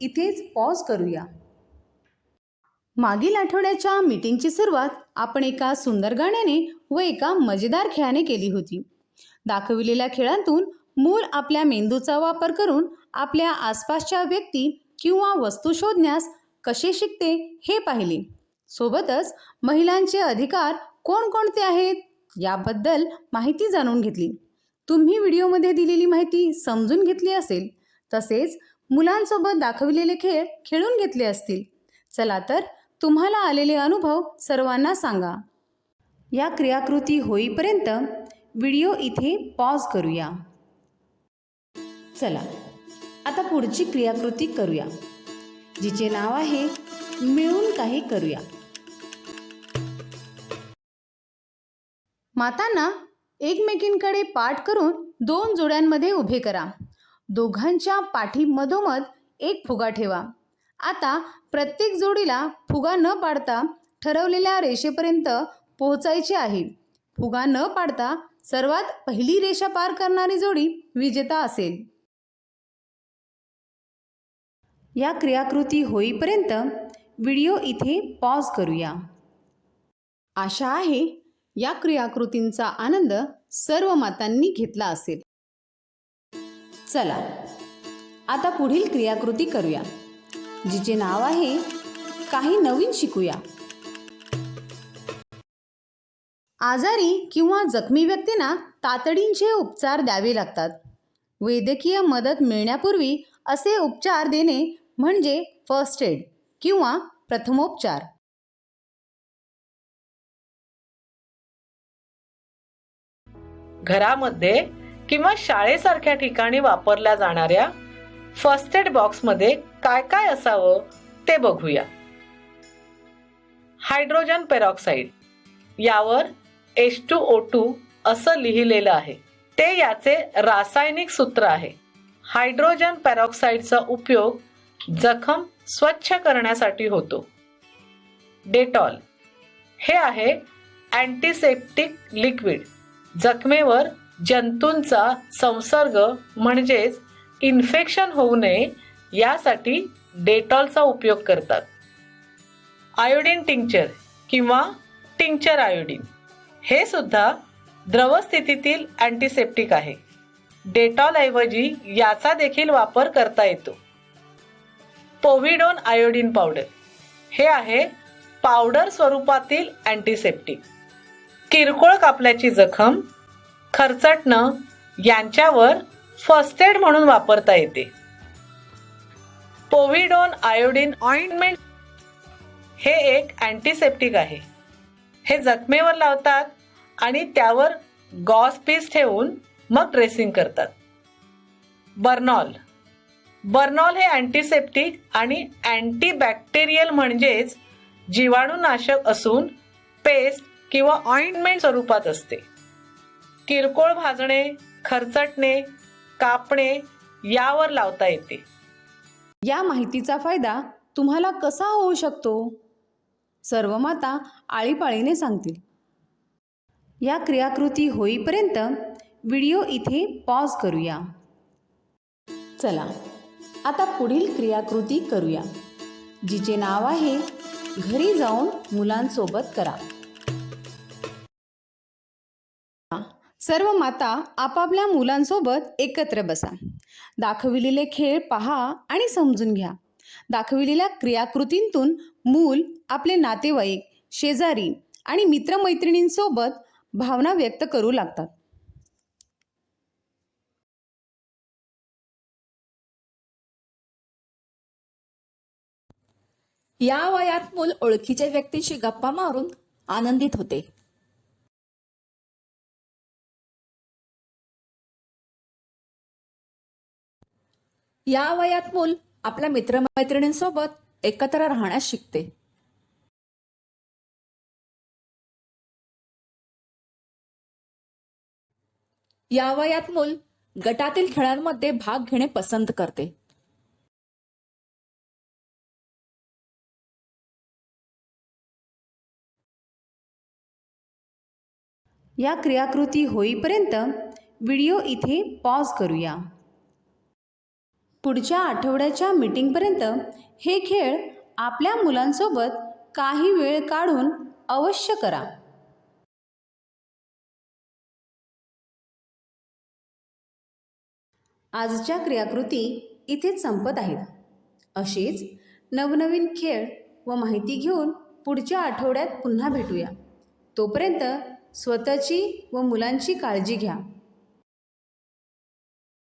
इथेच पॉज करूया. मागील आठवड्याच्या मीटिंगची सुरुवात आपण एका सुंदर गाण्याने व एका मजेदार खेळाने केली होती. दाखविलेल्या खेळांतून मूल आपल्या मेंदूचा वापर करून आपल्या आसपासच्या व्यक्ती किंवा वस्तू शोधण्यास कसे शिकते हे पाहिले. सोबतच महिलांचे अधिकार कोणकोणते आहेत याबद्दल माहिती जाणून घेतली. तुम्ही व्हिडिओमध्ये दिलेली माहिती समजून घेतली असेल तसेच मुलांसोबत दाखविलेले खेळ खेळून घेतले असतील. चला तर तुम्हाला आलेले अनुभव सर्वांना सांगा. या क्रियाकृती होईपर्यंत व्हिडिओ इथे पॉज करूया. चला आता पुढची क्रियाकृती करूया जिचे नाव आहे मिळून काही करूया. मातांना एकमेकींकडे पाठ करून दोन जोड्यांमध्ये उभे करा. दोघांच्या पाठीमधोमध एक फुगा ठेवा. आता प्रत्येक जोडीला फुगा न पाडता ठरवलेल्या रेषेपर्यंत पोहोचायचे आहे. फुगा न पाडता सर्वात पहिली रेषा पार करणारी जोडी विजेता असेल. या क्रियाकृती होईपर्यंत व्हिडिओ इथे पॉज करूया. आशा आहे या क्रियाकृतींचा आनंद सर्व मातांनी घेतला असेल. चला. आता पुढील क्रियाकृती करूया जिचे नाव आहे काही नवीन शिकूया. आजारी किंवा जखमी व्यक्तींना तातडीचे उपचार द्यावे लागतात. वैद्यकीय मदत मिळण्यापूर्वी असे उपचार देणे म्हणजे फर्स्ट एड किंवा प्रथमोपचार. घरामध्ये किंवा शाळेसारख्या ठिकाणी वापरल्या जाणाऱ्या फर्स्ट एड बॉक्समध्ये काय काय असावं ते बघूया. हायड्रोजन पेरॉक्साईड यावर एच टू ओ टू असं लिहिलेलं आहे. ते याचे रासायनिक सूत्र आहे. हायड्रोजन पेरॉक्साईडचा उपयोग जखम स्वच्छ करण्यासाठी होतो. डेटॉल हे आहे अँटीसेप्टिक लिक्विड जखमेवर जंतूंचा संसर्ग म्हणजेच इन्फेक्शन होऊ नये यासाठी डेटॉलचा उपयोग करतात. आयोडीन टिंक्चर किंवा टिंक्चर आयोडीन हे सुद्धा द्रवस्थितीतील अँटीसेप्टिक आहे. डेटॉलऐवजी याचा देखील वापर करता येतो. पोव्हिडोन आयोडीन पावडर हे आहे पावडर स्वरूपातील अँटीसेप्टिक किरकोळ कापल्याची जखम खरचटणं यांच्यावर फर्स्ट एड म्हणून वापरता येते. पोविडोन आयोडीन ऑइंटमेंट हे एक अँटीसेप्टिक आहे. हे जखमेवर लावतात आणि त्यावर गॉस पीस ठेवून मग ड्रेसिंग करतात. बर्नॉल बर्नॉल हे अँटीसेप्टिक आणि अँटीबॅक्टेरियल म्हणजेच जीवाणूनाशक असून पेस्ट किंवा ऑइंटमेंट स्वरूपात असते. किरकोळ भाजणे खरचटणे कापणे यावर लावता येते. या माहितीचा फायदा तुम्हाला कसा होऊ शकतो? सर्व माता आळीपाळीने सांगतील. या क्रियाकृती होईपर्यंत व्हिडिओ इथे पॉज करूया. चला आता पुढील क्रियाकृती करूया जिचे नाव आहे घरी जाऊन मुलांसोबत करा. सर्व माता आपापल्या मुलांसोबत एकत्र बसा. दाखविलेले खेळ पहा आणि समजून घ्या. दाखविलेल्या क्रियाकृतींतून मूल आपले नातेवाईक शेजारी आणि मित्रमैत्रिणींसोबत भावना व्यक्त करू लागतात. या वयात मूल ओळखीच्या व्यक्तीशी गप्पा मारून आनंदित होते. या वयात मूल आपल्या मित्रमैत्रिणींसोबत एकत्र राहण्यास शिकते. या वयात मूल गटातील खेळांमध्ये भाग घेणे पसंत करते. या क्रियाकृती होईपर्यंत व्हिडिओ इथे पॉज करूया. पुढच्या आठवड्याच्या मीटिंगपर्यंत हे खेळ आपल्या मुलांसोबत काही वेळ काढून अवश्य करा. आजच्या क्रियाकृती इथेच संपत आहेत. असेच नवनवीन खेळ व माहिती घेऊन पुढच्या आठवड्यात पुन्हा भेटूया. तोपर्यंत स्वतःची व मुलांची काळजी घ्या.